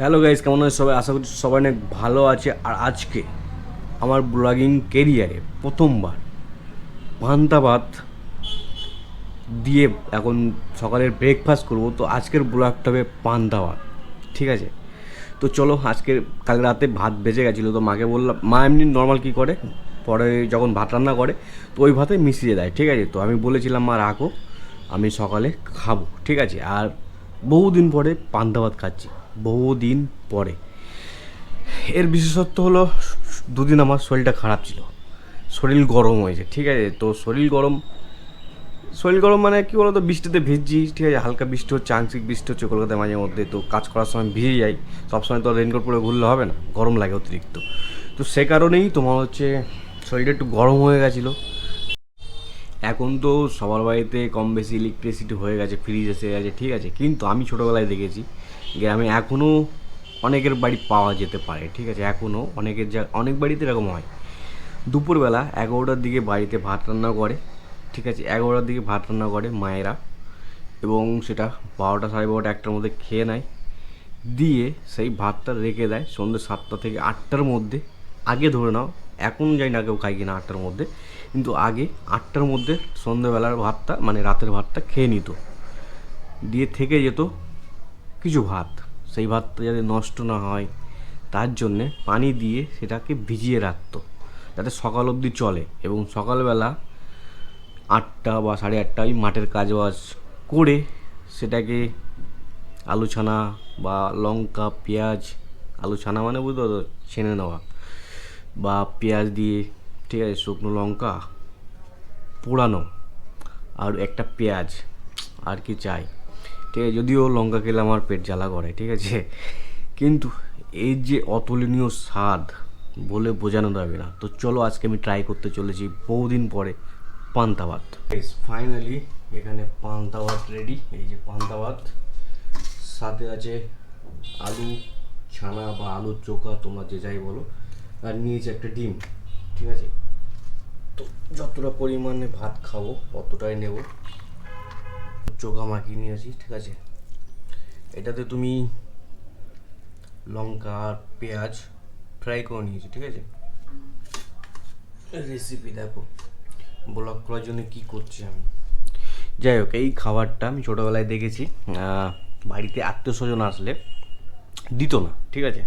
Hello guys কেমন আছে সবাই? আশা করছি সবাই অনেক ভালো আছে। আর আজকে আমার ব্লগিং কেরিয়ারে প্রথমবার পান্তা ভাত দিয়ে এখন সকালের ব্রেকফাস্ট করব। তো আজকের ব্লগটা হবে পান্তা ভাত, ঠিক আছে? তো চলো আজকের কাল রাতে ভাত বেঁচে গেছিল, তো মাকে বললাম, মা এমনি নর্মাল কী করে? পরে যখন ভাত রান্না করে, তো ওই ভাতে মিশিয়ে দেয়, ঠিক আছে? তো আমি বলেছিলাম, মা, রাখো, আমি সকালে খাব, ঠিক আছে? আর বহুদিন পরে পান্তা ভাত খাচ্ছি। বহুদিন পরে। এর বিশেষত্ব হলো, দুদিন আমার শরীরটা খারাপ ছিল। শরীর গরম হয়েছে, ঠিক আছে? তো শরীর গরম শরীর গরম মানে কী বলতো? বৃষ্টিতে ভিজছি, ঠিক আছে? হালকা বৃষ্টি হচ্ছে, আংশিক বৃষ্টি হচ্ছে কলকাতায় মাঝে মধ্যে। তো কাজ করার সময় ভিজে যাই, সবসময় তো রেনকোট পরে ঘুরলে হবে না, গরম লাগে অতিরিক্ত। তো সে কারণেই তোমার হচ্ছে শরীরটা একটু গরম হয়ে গেছিল। এখন তো সবার বাড়িতে কম বেশি ইলেকট্রিসিটি হয়ে গেছে ফ্রিজ এসে গেছে, ঠিক আছে? কিন্তু আমি ছোটোবেলায় দেখেছি গ্রামে এখনও অনেকের বাড়ি পাওয়া যেতে পারে, ঠিক আছে? এখনও অনেকের যা, অনেক বাড়িতে এরকম হয়। দুপুরবেলা এগারোটার দিকে বাড়িতে ভাত রান্না করে, ঠিক আছে? এগারোটার দিকে ভাত রান্না করে মায়েরা এবং সেটা বারোটা সাড়ে বারোটা একটার মধ্যে খেয়ে নেয়। দিয়ে সেই ভাতটা রেখে দেয় সন্ধ্যে সাতটা থেকে আটটার মধ্যে। আগে ধরে নাও, এখন যাই না কেউ খাই কিনা আটটার মধ্যে। কিন্তু আগে আটটার মধ্যে সন্ধ্যেবেলার ভাতটা মানে রাতের ভাতটা খেয়ে নিত। দিয়ে থেকে যেত কিছু ভাত। সেই ভাতটা যাতে নষ্ট না হয়, তার জন্যে পানি দিয়ে সেটাকে ভিজিয়ে রাখতো, যাতে সকাল অবধি চলে। এবং সকালবেলা আটটা বা সাড়ে আটটা ওই মাঠের কাজ বাজ করে সেটাকে আলু ছানা বা লঙ্কা, পেঁয়াজ, আলু ছানা মানে বুঝতে তো ছেনে নেওয়া। বা পেঁয়াজ দিয়ে ঠিক আছে শুকনো লঙ্কা, পোড়ানো, আর একটা পেঁয়াজ, আর কি চাই। ঠিক আছে, যদিও লঙ্কা খেলে আমার পেট জ্বালা করে, ঠিক আছে? কিন্তু এই যে অতুলনীয় স্বাদ বলে বোঝানো যাবে না। তো চলো আজকে আমি ট্রাই করতে চলেছি বহুদিন পরে পান্তা ভাত ফাইনালি এখানে পান্তা ভাত রেডি এই যে পান্তা ভাত সাথে আছে আলু ছানা বা আলুর চোখা, তোমরা যে যাই বলো, আর নিয়েছে একটা ডিম। ঠিক আছে? তো যতটা পরিমাণে ভাত খাব, ততটাই নেব। চোখা মাখিয়ে নিয়েছি ঠিক আছে? এটাতে তুমি লঙ্কা পেঁয়াজ ফ্রাই করে নিয়েছি, ঠিক আছে? রেসিপি দেখো ব্লগ করার জন্য কী করছি আমি? যাই হোক, এই খাবারটা আমি ছোটোবেলায় দেখেছি। বাড়িতে আত্মীয় স্বজন আসলে দিত না, ঠিক আছে?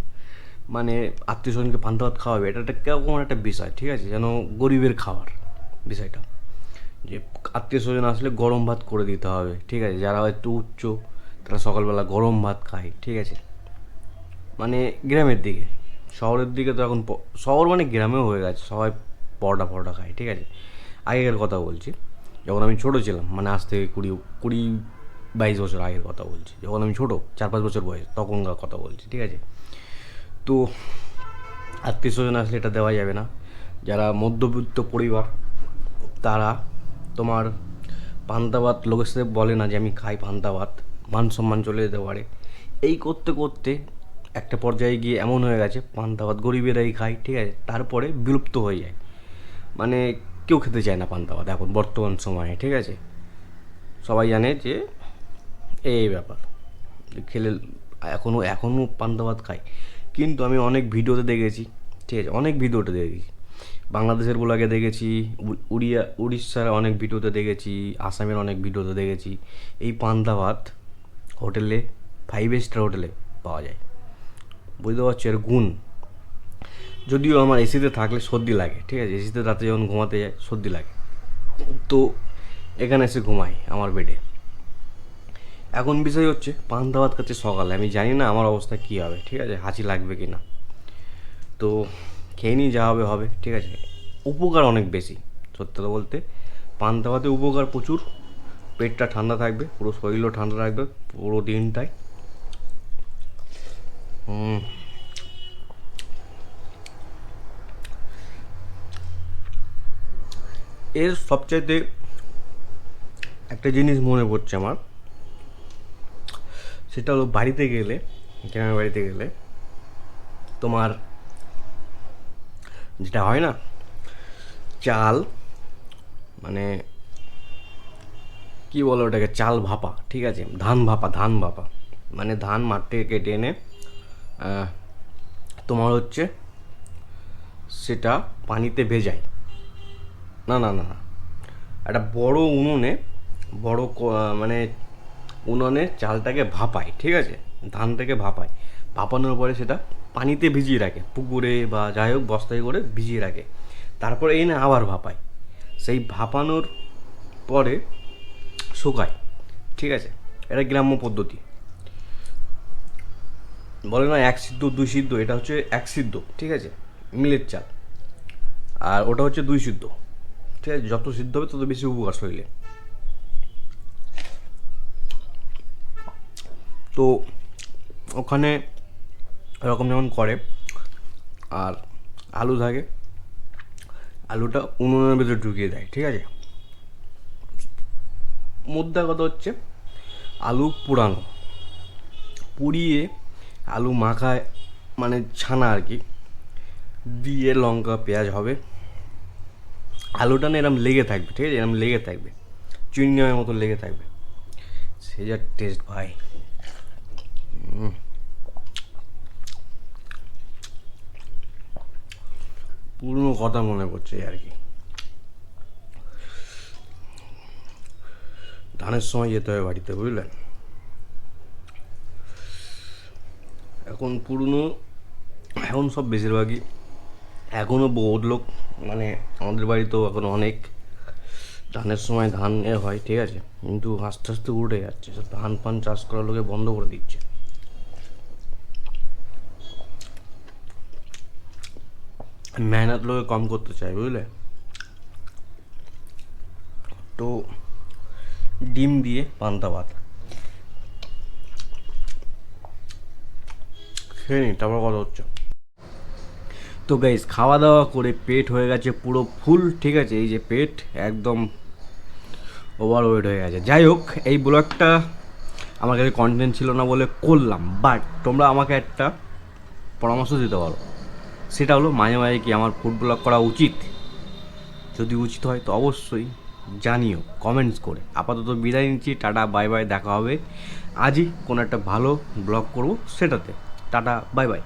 মানে আত্মীয় স্বজনকে পান্তা ভাত খাওয়াবে, এটা একটা কেমন একটা বিষয়, ঠিক আছে? যেন গরিবের খাবার, বিষয়টা। যে আত্মীয় স্বজন আসলে গরম ভাত করে দিতে হবে, ঠিক আছে? যারা একটু উচ্চ, তারা সকালবেলা গরম ভাত খায়, ঠিক আছে? মানে গ্রামের দিকে, শহরের দিকে তো এখন শহর মানে গ্রামেও হয়ে গেছে, সবাই পরোটা ফরোটা খায়, ঠিক আছে? আগেকার কথা বলছি, যখন আমি ছোটো ছিলাম মানে আজ থেকে কুড়ি কুড়ি বাইশ বছর আগের কথা বলছি, যখন আমি ছোটো, চার পাঁচ বছর বয়স, তখনকার কথা বলছি, ঠিক আছে? তো আত্মীয় স্বজন আসলে এটা দেওয়া যাবে না। যারা মধ্যবিত্ত পরিবার, তারা তোমার ভাত লোকের সাথে বলে না যে আমি খাই ভাত মান সম্মান চলে যেতে পারে। এই করতে করতে একটা পর্যায়ে গিয়ে এমন হয়ে গেছে ভাত গরিবেরাই খায়, ঠিক আছে? তারপরে বিলুপ্ত হয়ে যায়। মানে কেউ খেতে চায় না ভাত এখন, বর্তমান সময়ে, ঠিক আছে? সবাই জানে যে এই ব্যাপার। খেলে এখনও এখনও ভাত খাই কিন্তু আমি অনেক ভিডিওতে দেখেছি, ঠিক আছে, অনেক ভিডিওতে দেখেছি। বাংলাদেশের ব্লগে দেখেছি উড়িয়া, উড়িষ্যার অনেক ভিডিওতে দেখেছি, আসামের অনেক ভিডিওতে দেখেছি। এই পান্তা ভাত হোটেলে ফাইভ স্টার হোটেলে পাওয়া যায়। বুঝতে পারছ? এর গুণ। যদিও আমার এসিতে থাকলে সর্দি লাগে, ঠিক আছে এসিতে রাতে যখন ঘুমাতে যায় সর্দি লাগে। তো এখানে এসে ঘুমাই আমার বেডে এখন বিষয় হচ্ছে পান্তা ভাত খাচ্ছে সকালে। আমি জানি না আমার অবস্থা কী হবে, ঠিক আছে? হাঁচি লাগবে কি না তো খেয়ে নিই যা হবে হবে, ঠিক আছে? উপকার অনেক বেশি, সত্যি কথা বলতে। পান্তা ভাতে উপকার প্রচুর। পেটটা ঠান্ডা থাকবে, পুরো শরীরও ঠান্ডা থাকবে, পুরো দিনটাই। এর সবচাইতে একটা জিনিস মনে পড়ছে আমার। সেটা হলো বাড়িতে গেলে, গ্রামের বাড়িতে গেলে তোমার যেটা হয় না, চাল মানে কি বলো ওটাকে, চাল ভাপা, ঠিক আছে? ধান ভাপা ধান ভাপা। মানে ধান মাঠ থেকে কেটে এনে তোমার হচ্ছে সেটা পানিতে ভেজায়। না না না একটা বড় উনুনে বড় মানে উনুনে চালটাকে ভাপায়, ঠিক আছে? ধানটাকে ভাপায়। ভাপানোর পরে সেটা পানিতে ভিজিয়ে রাখে, পুকুরে বা যাই হোক বস্তায় করে ভিজিয়ে রাখে। তারপরে এনে আবার ভাপায়। সেই ভাপানোর পরে শুকায়, ঠিক আছে? এটা গ্রাম্য পদ্ধতি। বলে না এক সিদ্ধ, দুই সিদ্ধ, এটা হচ্ছে এক সিদ্ধ, ঠিক আছে? মিলের চাল। আর ওটা হচ্ছে দুই সিদ্ধ, ঠিক আছে? যত সিদ্ধ হবে তত বেশি উপকার শরীরে। তো ওখানে এরকম যেমন করে, আর আলু থাকে, আলুটা উনুনের ভিতরে ঢুকিয়ে দেয়, ঠিক আছে? মুদ্রা কথা হচ্ছে, আলু পোড়ানো। পুড়িয়ে আলু মাখায় মানে ছানা আর কি, দিয়ে লঙ্কা, পেঁয়াজ হবে। আলুটা না এরম লেগে থাকবে, ঠিক আছে? এরম লেগে থাকবে চুইংগামের মতো লেগে থাকবে। সে যা টেস্ট ভাই। পুরনো কথা মনে পড়ছে আর কি। ধানের সময় যেতে হবে বাড়িতে বুঝলেন এখন পুরনো, এখন সব বেশিরভাগই এখনও বহুত লোক মানে আমাদের বাড়িতেও এখন অনেক। ধানের সময় ধান হয়, ঠিক আছে? কিন্তু আস্তে আস্তে উঠে যাচ্ছে। ধান পান চাষ করার লোকে বন্ধ করে দিচ্ছে। মেহনত লোকে কম করতে চায়, বুঝলে? তো ডিম দিয়ে পান্তা ভাত। খেয়ে নি, তারপর কথা হচ্ছে। তো গাইজ খাওয়া দাওয়া করে পেট হয়ে গেছে পুরো ফুল ঠিক আছে? এই যে পেট একদম ওভারওয়েট হয়ে গেছে। যাই হোক, এই ব্লগটা আমার কাছে কন্টেন্ট ছিল না বলে করলাম বাট তোমরা আমাকে একটা পরামর্শ দিতে পারো। সেটা হলো মাঝে মাঝে কি আমার ফুড ব্লগ করা উচিত? যদি উচিত হয় তো অবশ্যই জানিও কমেন্টস করে। আপাতত বিদায় নিচ্ছি, টাটা বাই বাই দেখা হবে। আজই কোনো একটা ভালো ব্লগ করব সেটাতে। Tata bye bye